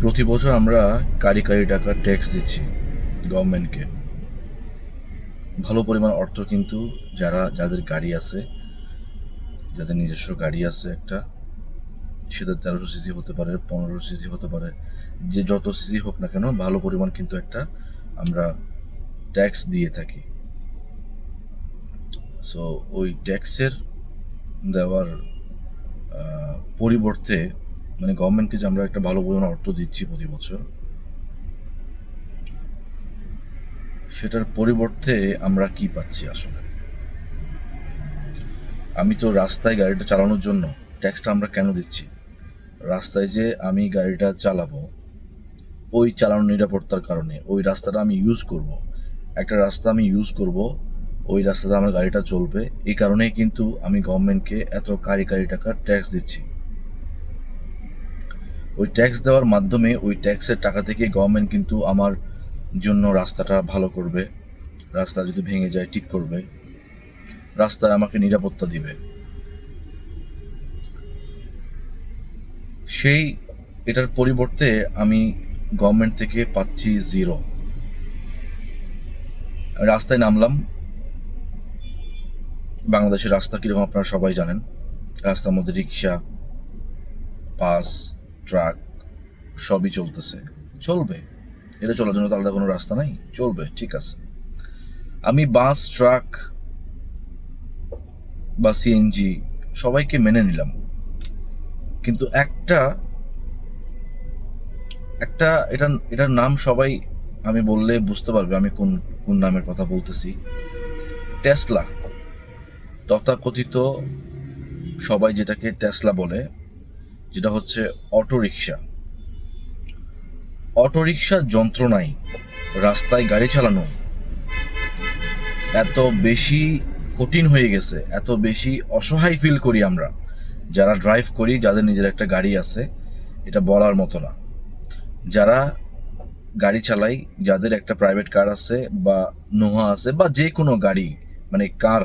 প্রতি বছর আমরা কারি কারি টাকা ট্যাক্স দিচ্ছি গভর্নমেন্টকে ভালো পরিমাণ অর্থ কিন্তু যারা, যাদের গাড়ি আছে, যাদের নিজস্ব গাড়ি আছে একটা সেটা তেরোশো সিসি হতে পারে পনেরো সিসি হতে পারে, যে যত সিসি হোক না কেন ভালো পরিমাণ কিন্তু একটা আমরা ট্যাক্স দিয়ে থাকি। সো ওই ট্যাক্সের দেওয়ার পরিবর্তে মানে গভর্নমেন্টকে যে আমরা একটা ভালো পরিমাণ অর্থ দিচ্ছি প্রতি বছর, সেটার পরিবর্তে আমরা কি পাচ্ছি আসলে? আমি তো রাস্তায় গাড়িটা চালানোর জন্য ট্যাক্সটা আমরা কেন দিচ্ছি? রাস্তায় যে আমি গাড়িটা চালাবো, ওই চালানোর নিরাপত্তার কারণে, ওই রাস্তাটা আমি ইউজ করব, একটা রাস্তা আমি ইউজ করব, ওই রাস্তাতে আমার গাড়িটা চলবে, এই কারণেই কিন্তু আমি গভর্নমেন্টকে এত কারি কারি টাকা ট্যাক্স দিচ্ছি। ওই ট্যাক্স দেওয়ার মাধ্যমে ওই ট্যাক্সের টাকা থেকে গভর্নমেন্ট কিন্তু আমার জন্য রাস্তাটা ভালো করবে। রাস্তা যদি ভেঙে যায়, ঠিক করবে। রাস্তায় আমাকে নিরাপত্তা দিবে। সেই এটার পরিবর্তে আমি গভর্নমেন্ট থেকে পাচ্ছি জিরো রাস্তায় নামলাম। বাংলাদেশের রাস্তা কীরকম আপনারা সবাই জানেন। রাস্তার মধ্যে রিক্সা, বাস ট্রাক সবই চলতেছে। চলবে। এটা চলার জন্য তো আলাদা কোনো রাস্তা নাই। চলবে, ঠিক আছে। আমি বাস, ট্রাক বা সিএনজি সবাইকে মেনে নিলাম। কিন্তু একটা একটা এটা, এটার নাম সবাই আমি বললে বুঝতে পারবে আমি কোন কোন নামের কথা বলতেছি। টেসলা। তথাকথিত সবাই যেটাকে টেসলা বলে যেটা হচ্ছে অটো রিক্সা অটো রিক্সার যন্ত্রণায় রাস্তায় গাড়ি চালানো। এত বেশি কঠিন হয়ে গেছে, এত বেশি অসহায় ফিল করি আমরা। যারা ড্রাইভ করি, যাদের নিজের একটা গাড়ি আছে, এটা বলার মতো না। যারা গাড়ি চালাই, যাদের একটা প্রাইভেট কার আছে বা নোহা আছে বা যে কোনো গাড়ি মানে কার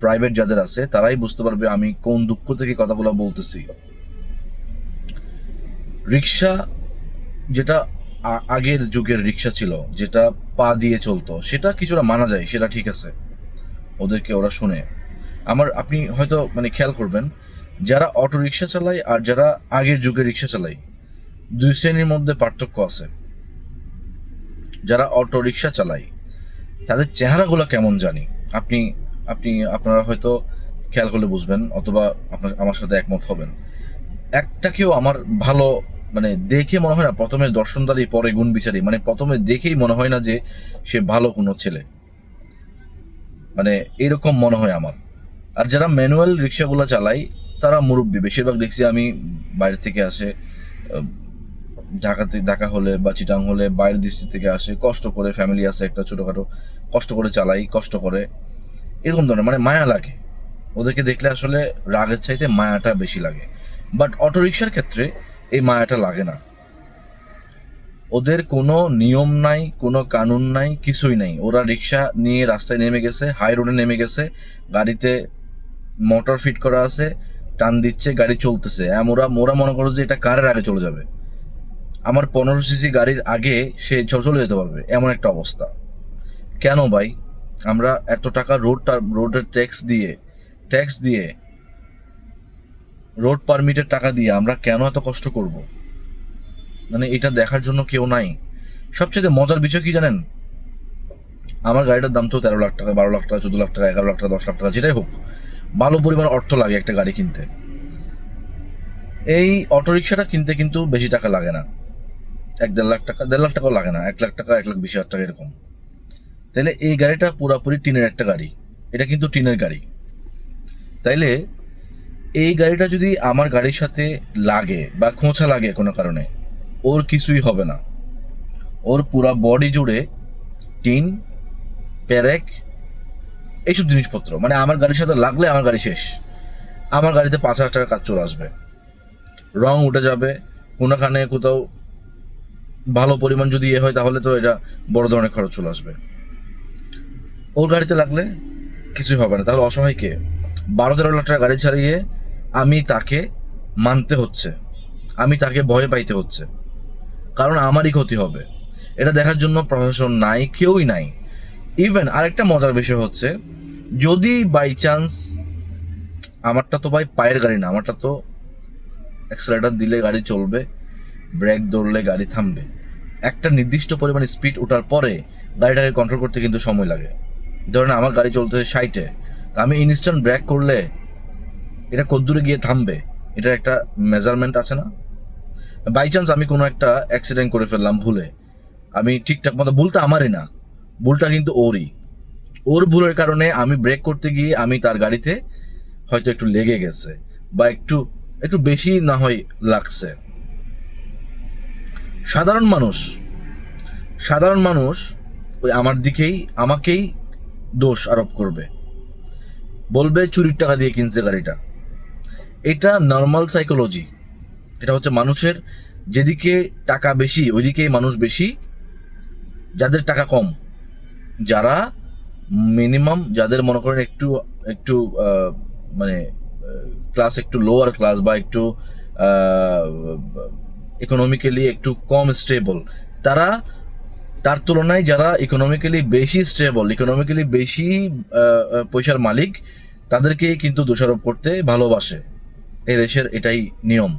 প্রাইভেট যাদের আছে, তারাই বুঝতে পারবে আমি কোন দুঃখ থেকে কথাগুলো বলতেছি। রিক্সা যেটা আগের যুগের রিক্সা ছিল, যেটা পা দিয়ে চলতো, সেটা কিছুটা মানা যায়, সেটা ঠিক আছে। ওদেরকে ওরা শুনে। আমার, আপনি হয়তো মানে খেয়াল করবেন, যারা অটো রিক্সা চালায় আর যারা আগের যুগে রিক্সা চালায়, দুই শ্রেণির মধ্যে পার্থক্য আছে। যারা অটো রিক্সা চালায়, তাদের চেহারাগুলো কেমন জানি? আপনি আপনি, আপনারা হয়তো খেয়াল করলে বুঝবেন, অথবা আপনার, আমার সাথে একমত হবেন। একটাকেও আমার ভালো মানে দেখে মনে হয় না, প্রথমে দর্শনদারি পরে গুণ বিচারি। মানে প্রথমে দেখেই মনে হয় না যে সে ভালো কোনো ছেলে। মানে এরকম মনে হয় আমার। আর যারা ম্যানুয়াল রিক্সাগুলো চালায়, তারা মুরব্বী। বেশিরভাগ দেখছি আমি বাইরে থেকে আসে ঢাকাতে ঢাকা হলে বা চিটাং হলে বাইরের দৃষ্টি থেকে আসে, কষ্ট করে ফ্যামিলি আছে একটা ছোটোখাটো, কষ্ট করে চালাই, কষ্ট করে। এরকম ধরনের মানে মায়া লাগে। ওদেরকে দেখলে আসলে রাগের চাইতে মায়াটা বেশি লাগে। বাট অটোরিকশার ক্ষেত্রে এই মায়াটা লাগে না। ওদের কোনো নিয়ম নাই, কোনো কানুন নাই, কিছুই নাই। ওরা রিক্সা নিয়ে রাস্তায় নেমে গেছে, হাই রোডে নেমে গেছে, গাড়িতে মোটর ফিট করা আছে, টান দিচ্ছে, গাড়ি চলতেছে। এম ওরা ওরা মনে করো যে এটা কারের আগে চলে যাবে। আমার পনেরো সিসি গাড়ির আগে সে চলে যেতে পারবে, এমন একটা অবস্থা। কেন ভাই? আমরা এত টাকা রোডটা, রোডের ট্যাক্স দিয়ে ট্যাক্স দিয়ে রোড পারমিটের টাকা দিয়ে আমরা কেন এত কষ্ট করব? মানে এটা দেখার জন্য কেউ নাই। সবচেয়ে মজার বিষয় কি জানেন? আমার গাড়িটার দাম তো তেরো লাখ টাকা, বারো লাখ টাকা, চোদ্দ লাখ টাকা, এগারো লাখ টাকা, দশ লাখ টাকা, যেটাই হোক, ভালো পরিমাণ অর্থ লাগে একটা গাড়ি কিনতে। এই অটোরিকশাটা কিনতে কিন্তু বেশি টাকা লাগে না। এক দেড় লাখ টাকা, দেড় লাখ টাকাও লাগে না, এক লাখ টাকা, এক লাখ বিশ হাজার টাকা এরকম। তাইলে এই গাড়িটা পুরাপুরি টিনের একটা গাড়ি। এটা কিন্তু টিনের গাড়ি। তাইলে এই গাড়িটা যদি আমার গাড়ির সাথে লাগে বা খোঁচা লাগে কোনো কারণে, ওর কিছুই হবে না। ওর পুরা বডি জুড়ে টিন প্যারেক এইসব জিনিসপত্র। মানে আমার গাড়ির সাথে লাগলে আমার গাড়ি শেষ। আমার গাড়িতে পাঁচ হাজার টাকার কাজ চলে আসবে। রং উঠে যাবে। কোনোখানে কোথাও ভালো পরিমাণ যদি ইয়ে হয়, তাহলে তো এটা বড় ধরনের খরচ চলে আসবে। ওর গাড়িতে লাগলে কিছুই হবে না। তাহলে অসহায় কে? বারো তেরো লাখ টাকা গাড়ি ছাড়িয়ে আমি তাকে মানতে হচ্ছে। আমি তাকে ভয় পাইতে হচ্ছে। কারণ আমারই ক্ষতি হবে। এটা দেখার জন্য প্রশাসন নাই, কেউই নাই। ইভেন আরেকটা মজার বিষয় হচ্ছে, যদি বাই চান্স আমারটা তো ভাই পায়ের গাড়ি না, আমারটা তো অ্যাক্সেলেটার দিলে গাড়ি চলবে ব্রেক ধরলে গাড়ি থামবে। একটা নির্দিষ্ট পরিমাণ স্পিড ওঠার পরে গাড়িটাকে কন্ট্রোল করতে কিন্তু সময় লাগে। ধরেন আমার গাড়ি চলতে ষাটে আমি ইনস্ট্যান্ট ব্রেক করলে এটা কদ্দূরে গিয়ে থামবে? এটা একটা মেজারমেন্ট আছে না? বাই চান্স আমি কোনো একটা অ্যাক্সিডেন্ট করে ফেললাম ভুলে। আমি ঠিকঠাক মতো, ভুলটা আমারই না। ভুলটা কিন্তু ওরই। ওর ভুলের কারণে আমি ব্রেক করতে গিয়ে আমি তার গাড়িতে হয়তো একটু লেগে গেছে বা একটু একটু বেশি না হয় লাগছে। সাধারণ মানুষ সাধারণ মানুষ ওই আমার দিকেই, আমাকেই দোষ আরোপ করবে। বলবে চুরির টাকা দিয়ে কিনছে গাড়িটা। এটা নর্মাল সাইকোলজি এটা হচ্ছে মানুষের যেদিকে টাকা বেশি, ওইদিকেই মানুষ বেশি, যাদের টাকা কম। যারা মিনিমাম যাদের মনে করেন একটু একটু মানে ক্লাস একটু লোয়ার ক্লাস বা একটু ইকোনমিক্যালি একটু কম স্টেবল তারা, তার তুলনায় যারা ইকোনমিক্যালি বেশি স্টেবল ইকোনমিক্যালি বেশি পয়সার মালিক, তাদেরকেই কিন্তু দোষারোপ করতে ভালোবাসে। এই দেশের এটাই নিয়ম।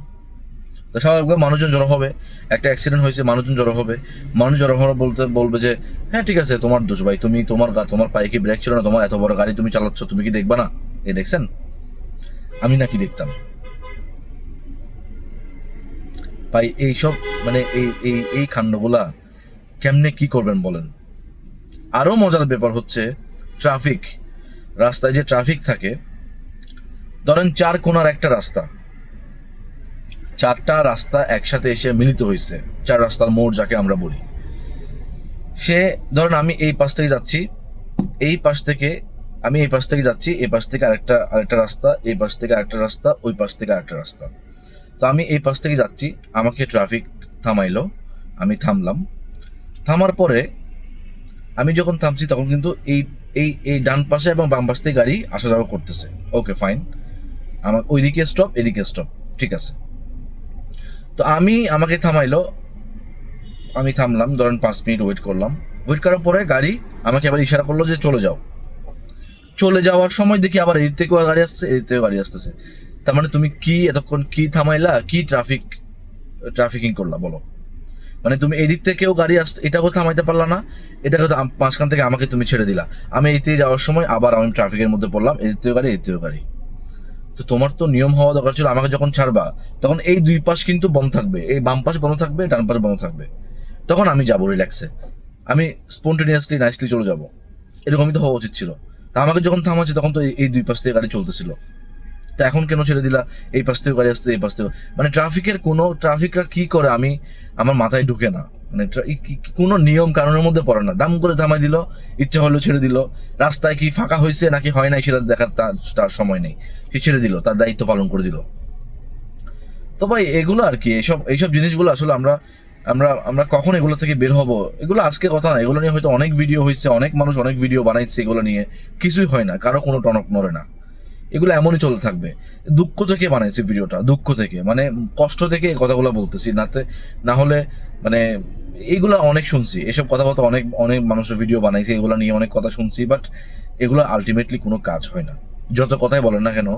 তো স্বাভাবিকভাবে মানুষজন জড়ো হবে। একটা অ্যাক্সিডেন্ট হয়েছে, মানুষজন জড়ো হবে। মানুষ জড়ো হওয়ার বলতে, বলবে যে হ্যাঁ ঠিক আছে, তোমার দোষ ভাই, তুমি তোমার তোমার পায়ে কি ব্রেক ছিল না? তোমার এত বড় গাড়ি তুমি চালাচ্ছ, তুমি কি দেখবা না? এ দেখছেন? আমি নাকি দেখতাম। ভাই, এইসব মানে এই এই এই কাণ্ডগুলা কেমনে কি করবেন বলেন? আরও মজার ব্যাপার হচ্ছে, ট্রাফিক। রাস্তায় যে ট্রাফিক থাকে ধরেন চার কোনার একটা রাস্তা। চারটা রাস্তা একসাথে এসে মিলিত হয়েছে চার রাস্তার মোড় যাকে আমরা বলি। সে, ধরেন আমি এই পাশ থেকে যাচ্ছি, এই পাশ থেকে, আমি এই পাশ থেকে যাচ্ছি, এই পাশ থেকে আরেকটা আরেকটা রাস্তা, এই পাশ থেকে আরেকটা রাস্তা, ওই পাশ থেকে আরেকটা রাস্তা। তো আমি এই পাশ থেকে যাচ্ছি, আমাকে ট্রাফিক থামাইলো, আমি থামলাম। থামার পরে আমি যখন থামছি তখন কিন্তু এই এই এই ডান পাশে এবং বাম পাশ থেকে গাড়ি আসা যাওয়া করতেছে। ওকে ফাইন আমার ওইদিকে স্টপ এদিকে স্টপ ঠিক আছে? তো আমি, আমাকে থামাইলো। আমি থামলাম, ধরেন পাঁচ মিনিট ওয়েট করলাম। ওয়েট করার পরে গাড়ি আমাকে আবার ইশারা করল যে চলে যাও। চলে যাওয়ার সময় দেখি আবার এদিক থেকেও গাড়ি আসছে, এদিক থেকেও গাড়ি আসতেছে। তার মানে তুমি কি, এতক্ষণ কি থামাইলা, কি ট্রাফিক ট্রাফিকিং করলা, বলো? মানে তুমি এদিক থেকেও গাড়ি আসতে এটাকেও থামাইতে পারলা না এটাকে তো মাঝখান থেকে আমাকে তুমি ছেড়ে দিলা। আমি এদিক থেকে যাওয়ার সময় আবার আমি ট্রাফিকের মধ্যে পড়লাম, এদিক থেকেও গাড়ি, এদিক থেকেও গাড়ি। তো তোমার তো নিয়ম হওয়া দরকার ছিল, আমাকে যখন ছাড়বা, তখন এই দুই পাশ কিন্তু বন্ধ থাকবে, এই বাম পাশ বন্ধ থাকবে, ডান পাশ বন্ধ থাকবে। তখন আমি যাব রিল্যাক্সে আমি স্পন্টেনিয়াসলি নাইসলি চলে যাব। এরকমই তো হওয়া উচিত ছিল। তা আমাকে যখন থামাচ্ছে, তখন তো এই- দুই পাশ থেকে গাড়ি চলতেছিল। তা এখন কেন ছেড়ে দিলা? এই পাশ থেকে গাড়ি আসতে এই পাশ থেকে মানে ট্রাফিকের কোনো ট্রাফিকরা কি করে আমি আমার মাথায় ঢুকে না। মানে কোনো নিয়ম কারণের মধ্যে পড়ে না। দাম করে থামাই দিল, ইচ্ছা হলো ছেড়ে দিল। রাস্তায় কি ফাঁকা হয়েছে নাকি হয় নাই সেটা দেখার তার তার সময় নেই। সে ছেড়ে দিল, তার দায়িত্ব পালন করে দিল। তো ভাই, এগুলো আর কি এইসব এইসব জিনিসগুলো আসলে আমরা আমরা আমরা কখন এগুলো থেকে বের হব? এগুলো আজকে কথা না, এগুলো নিয়ে হয়তো অনেক ভিডিও হয়েছে, অনেক মানুষ অনেক ভিডিও বানাইছে এগুলো নিয়ে। কিছুই হয় না, কারও কোনো টনক নড়ে না। এগুলো এমনই চলতে থাকবে। দুঃখ থেকে বানাইছে ভিডিওটা দুঃখ থেকে। মানে কষ্ট থেকে এই কথাগুলো বলতেছি, নাতে না হলে মানে এইগুলো অনেক শুনছি। এসব কথাবার্তা অনেক অনেক মানুষের ভিডিও বানাইছে, এগুলো নিয়ে অনেক কথা শুনছি বাট এগুলো আলটিমেটলি কোনো কাজ হয় না। যত কথাই বলেন না কেন,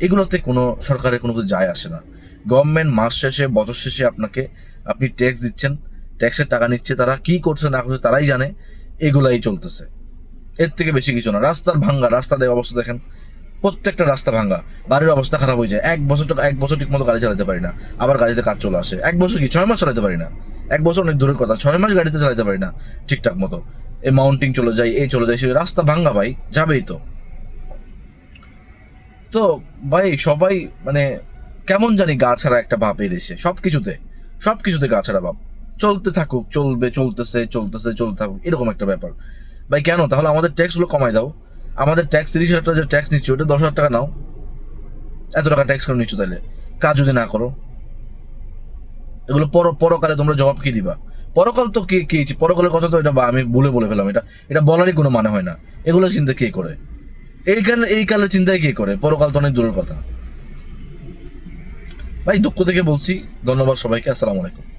এগুলোতে কোনো সরকারের কোনো কিছু যায় আসে না। গভর্নমেন্ট মাস শেষে, বছর শেষে আপনাকে, আপনি ট্যাক্স দিচ্ছেন ট্যাক্সের টাকা নিচ্ছে তারা, কি করছে না করছে তারাই জানে, এগুলাই চলতেছে। এর থেকে বেশি কিছু না। রাস্তার ভাঙ্গা, রাস্তা দেওয়া অবস্থা দেখেন, প্রত্যেকটা রাস্তা ভাঙ্গা। বাড়ির অবস্থা খারাপ হয়ে যায়। এক বছর এক বছর ঠিক মতো গাড়ি চালাতে পারি না। আবার গাড়িতে কাজ চলে আসে। এক বছর কি? ছয় মাস চালাতে পারি না। এক বছর অনেক দূরের কথা, ছয় মাস গাড়িতে চালাতে পারি না, ঠিকঠাক মতো। এই মাউন্টিং চলে যায়, এই চলে যায় সে রাস্তা ভাঙ্গা ভাই, যাবেই তো। তো ভাই, সবাই মানে কেমন জানি গা ছাড়া একটা ভাব এই দেশে সব কিছুতে সব কিছুতে গা ছাড়া ভাব। চলতে থাকুক, চলবে, চলতেছে চলতেছে, চলতে থাকুক, এরকম একটা ব্যাপার। ভাই, কেন? তাহলে আমাদের ট্যাক্সগুলো কমাই দাও। আমাদের ট্যাক্স তিরিশ হাজার টাকা যে ট্যাক্স নিচ্ছ, ওটা দশ হাজার টাকা নাও। এত টাকা ট্যাক্স কেন নিচ্ছ তাহলে? কাজ যদি না করো। এগুলো পর পরকালে তোমরা জবাব কি দিবা? পরকাল তো কে কে পরকালের কথা তো এটা আমি বলে বলে ফেলাম এটা এটা বলারই কোনো মানে হয় না। এগুলো চিন্তা কে করে? এই কারণে এই কালের চিন্তায় কে করে? পরকাল তো অনেক দূরের কথা। ভাই, দুঃখ থেকে বলছি। ধন্যবাদ সবাইকে। আসসালামু আলাইকুম।